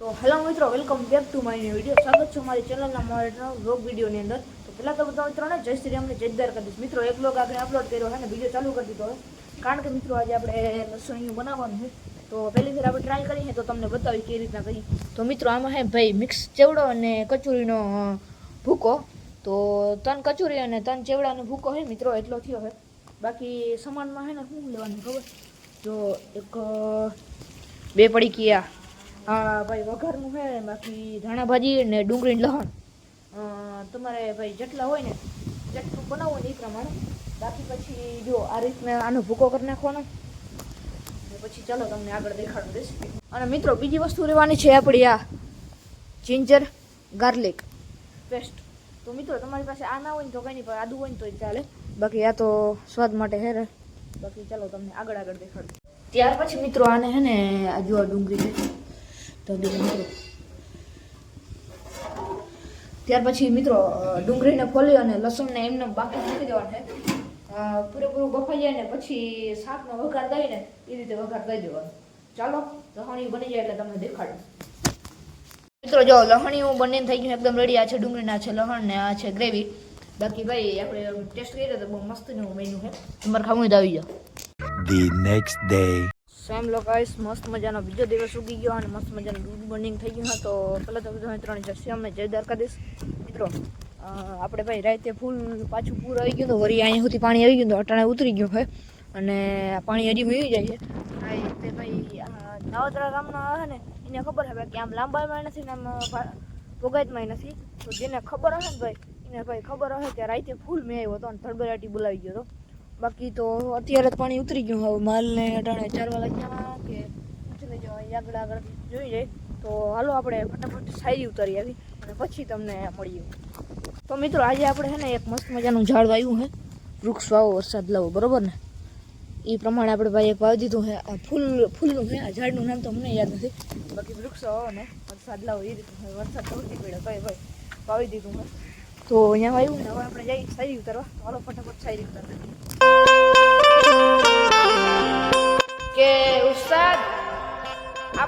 તો હેલો મિત્રો, welcome back to my video સ્વાગત છે મારી ચેનલના મારા વ્લોગ વિડીયોની અંદર. તો પહેલાં તો બધા મિત્રોને જય શ્રી અમને જય કરી દઈશ મિત્રો, એક લોગ આગળ અપલોડ કર્યો છે ને વીડિયો ચાલુ કરી દીધો હવે કારણ કે મિત્રો, આજે આપણે લસણીયું બનાવવાનું છે. તો પહેલી ફેર આપણે ટ્રાય કરીએ તો તમને બતાવી કેવી રીતના કરી તો મિત્રો, આમાં હે ભાઈ મિક્સ ચેવડો અને કચોરીનો ભૂકો. તો તન કચોરી અને તન ચેવડાનો ભૂકો છે મિત્રો, એટલો થયો છે. બાકી સમાનમાં છે ને શું લેવાનું ખબર? જો એક બે પડી આ. હા, ભાઈ, વઘારનું છે, બાકી ધાણા ભાજી ને ડુંગળી લહણ. તમારે ભાઈ જેટલા હોય ને, જેટલું બનાવવું ને એ પ્રમાણે. બાકી પછી જો આ રીતના આનો ભૂકો કરી નાખવાનો. પછી ચાલો તમને આગળ દેખાડું રેસીપી અને મિત્રો, બીજી વસ્તુ રહેવાની છે આપણી આ જિંજર ગાર્લિક પેસ્ટ તો મિત્રો, તમારી પાસે આ ના હોય ને તો કંઈ નહીં પણ આદુ હોય ને તો ચાલે. બાકી આ તો સ્વાદ માટે હે રે બાકી ચાલો તમને આગળ આગળ દેખાડું. ત્યાર પછી મિત્રો, આને હે ને આ જો ડુંગળી તો મિત્રો. ત્યાર પછી મિત્રો ડુંગળીને ખોલી અને લસણને એમને બાકી મૂકી દેવાનું છે. પૂરેપૂરું બફાઈ જાય ને પછી શાકનો વઘાર દઈને એ રીતે વઘાર દઈ દેવાનો. ચાલો લહણી બની જાય એટલે તમને દેખાડું. મિત્રો, જો લહણીયું બંને થઈ ગયું એકદમ રેડી આ છે ડુંગળીના છે લહણ ને આ છે ગ્રેવી બાકી ભાઈ, આપણે ટેસ્ટ કરીએ તો બહુ મસ્તનું મેન્યુ છે. તમારે ખાવું આવી જાઓ. The next day. સેમ લોકો મસ્ત મજાનો બીજો દિવસ ઉગી ગયો અને મસ્ત મજાનું દૂધ બર્નિંગ થઈ ગયું. હા, તો પહેલાં તો બધા ત્રણ જશે અમને જય દ્વારકાધીશ. મિત્રો આપણે ભાઈ રાતે ફૂલ પાછું પૂર આવી ગયું તો વળી અહીંયા સુધી પાણી આવી ગયું તો અટાણે ઉતરી ગયું હોય અને પાણી હજી મેળવી જાય છે. આ ભાઈ નવતરા ગામના છે ને, એને ખબર હવે કે આમ લાંબામાં નથી ને આમ ભા- ભોગાતમાંય નથી. તો જેને ખબર હશે ને ભાઈ, એને ભાઈ ખબર હશે કે રાતે ફૂલ મેં આવ્યો હતો અને થડબરાટી બોલાવી ગયો હતો. બાકી તો અત્યારે જ પાણી ઉતરી ગયું હવે માલને અટાણે ચારવા લાગ્યા કે લઈ જવા આગળ આગળ જોઈ જાય તો હાલો આપણે ફટાફટ સાયરી ઉતારી આવી અને પછી તમને મળીએ. તો મિત્રો, આજે આપણે છે ને એક મસ્ત મજાનું ઝાડ વાવ્યું છે. વૃક્ષ વાવો, વરસાદ લાવો, બરોબર ને? એ પ્રમાણે આપણે ભાઈ એક વાવી દીધું છે. ફૂલ, ફૂલનું છે, આ ઝાડનું નામ તો મને યાદ નથી. બાકી વૃક્ષ વાવો ને, વરસાદ લાવો, એ રીતે વરસાદ સૌથી પડે ભાઈ ભાઈ, વાવી દીધું તો અહીંયા વાવ્યું ને, હવે આપણે જઈએ સાયરી ઉતારવા. હાલો ફટાફટ સાયરી ઉતારવા.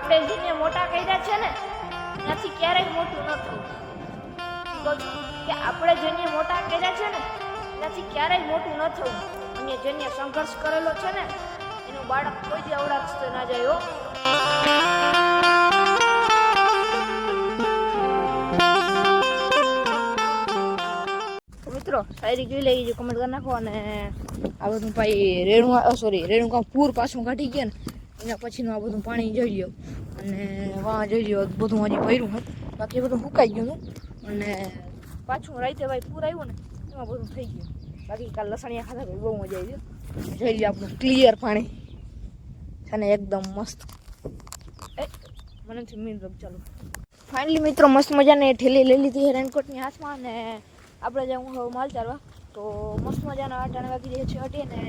આપણે જેને મોટા કર્યા છે ને એનાથી ક્યારેય મોટું ન થવું. શું કે આપણે જેને મોટા કર્યા છે ને એનાથી ક્યારેય મોટું ન થવું. અને જેને સંઘર્ષ કરેલો છે ને, એનું બાળક કોઈ દી અવડાક્ષ ના જાય મિત્રો, શાયરી જોઈ લઈ જો કમેન્ટ કરી નાખો અને આ બધું ભાઈ રેણુ સોરી રેણુકા પૂર પાછું કાઢી ગયા ને, એના પછીનું આ બધું પાણી જોઈ લ્યો અને વાં જોઈ લ્યો, બધું હજી ભર્યું હોય બાકી બધું સુકાઈ ગયું હતું. અને પાછું રાતે ભાઈ પૂર આવ્યો ને, એમાં બધું થઈ ગયું. બાકી કાલ લસણિયા ખાધા ભાઈ બહુ મજા આવી ગયો જોઈ લ્યો આપણું ક્લિયર પાણી. છે ને એકદમ મસ્ત. મને મીન રબ ચાલુ. ફાઇનલી મિત્રો, મસ્ત મજાને ઠેલી લઈ લીધી રેનકોટની હાથમાં અને આપણે જવું હવે માલ ચાલવા, તો મસ્ત મજાના અટાણે વાગી જાય છે હટી ને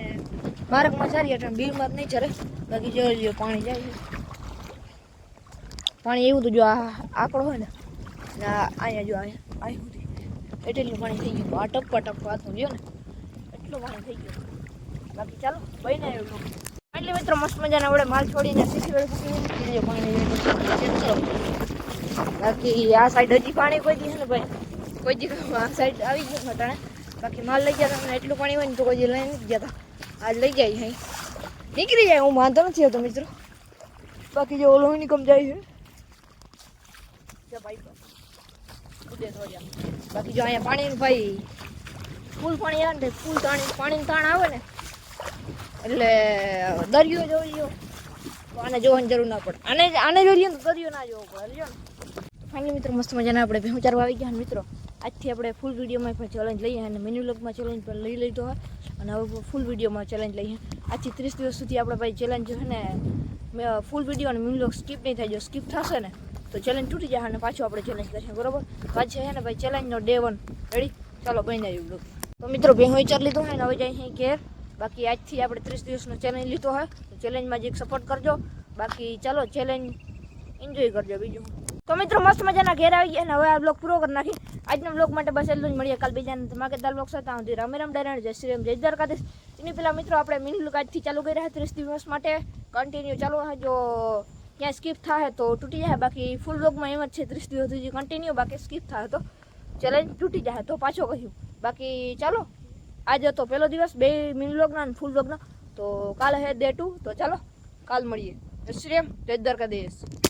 માર્ગમાં ચાલીએ અટાણે બિલમાં જ નહીં ચરે બાકી જોઈ લો પાણી જાય છે. પાણી એવું તો જો આ આંકડો હોય ને ને આ અહીંયા જો અહીંયા અહીં સુધી એટલું પાણી થઈ ગયું. આ ટપકા ટપકા હાથમાં લ્યો ને. એટલું પાણી થઈ ગયું. બાકી ચાલો, બહીને આવ્યો એટલે મિત્રો, મસ્ત મજાના આપણે માલ છોડીને શીખી વેળ લ્યો પાણી ચેક કરો. બાકી આ સાઈડ હજી પાણી કોઈ દી છે ને ભાઈ? કોઈ દી આ સાઈડ આવી ગયું હટાણે બાકી માલ લઈ ગયા હતા, એટલું પાણી હોય ને તો કોઈ દી લઈ નથી ગયા હતા. આજ લઈ જાય અહીં. નીકળી જાય, હું વાંધો નથી આવતો મિત્રો. બાકી જો ઓલો નિકમ જાય છે. જો ભાઈ કૂદે તો જા. બાકી જો અહીંયા પાણી ભાઈ ફૂલ પાણી આવે ને ફૂલ તાણી પાણી તાણ આવે ને, એટલે દરિયો જોઈ ગયો. આને જોવાની જરૂર ના પડે. આને આને જોઈ લઈએ તો દરિયો ના જોવો પડે જો ફાઇનલી મિત્રો, મસ્ત મજાના આપણે ભેહું ચારવા આવી ગયા મિત્રો. આજથી આપણે ફૂલ વિડીયોમાં પણ ચેલેન્જ લઈએ અને મેન્યુ લોગમાં ચેલેન્જ પણ લઈ લીધો હોય. અને હવે ફૂલ વિડીયોમાં ચેલેન્જ લઈએ. આજથી ત્રીસ દિવસ સુધી આપણે ભાઈ ચેલેન્જ છે ને ફૂલ વીડિયો અને મેન્યુ લોગ સ્કીપ નહીં થાય, જો સ્કીપ થશે ને તો ચેલેન્જ તૂટી જાય અને પાછું આપણે ચેલેન્જ કરીશું બરોબર? તો આજે છે ને ભાઈ ચેલેન્જનો ડે વન રેડી ચાલો, બની જાય બ્લોગ તો મિત્રો, ભેહું વિચાર લીધો હોય ને, હવે જાય અહીં ઘેર. બાકી આજથી આપણે ત્રીસ દિવસનો ચેલેન્જ લીધો હોય તો ચેલેન્જમાં જે સપોર્ટ કરજો. બાકી ચાલો ચેલેન્જ એન્જોય કરજો બીજું. તો મિત્રો, મસ્ત મજાના ઘેર આવી ગયા ને, હવે આ બ્લોગ પૂરો કરી નાખી આજના બ્લોગ માટે બસ એટલું જ મળીએ. કાલ બીજાને ધમાકેદાર બ્લોગ સાથે. સુધી રામે રામ ડાયરણ જય શ્રી રામ, જય દ્વારકાધીશ. એની પહેલાં મિત્રો, આપણે મિની બ્લોગ આજથી ચાલુ કરી રહ્યા ત્રીસ દિવસ માટે. કન્ટિન્યુ ચાલુ જો ત્યાં સ્કીપ થાય તો તૂટી જાય બાકી ફૂલ બ્લોગમાં એમ જ છે ત્રીસ દિવસ સુધી કન્ટિન્યુ બાકી સ્કીપ થાય તો ચેલેન્જ તૂટી જાય તો પાછો કહ્યું બાકી ચાલો આજે તો પહેલો દિવસ બે મિની બ્લોગના અને ફૂલ બ્લોગના તો કાલે હે ડે ટુ તો ચાલો કાલ મળીએ. શ્રેમ જય દ્વારકાધીશ.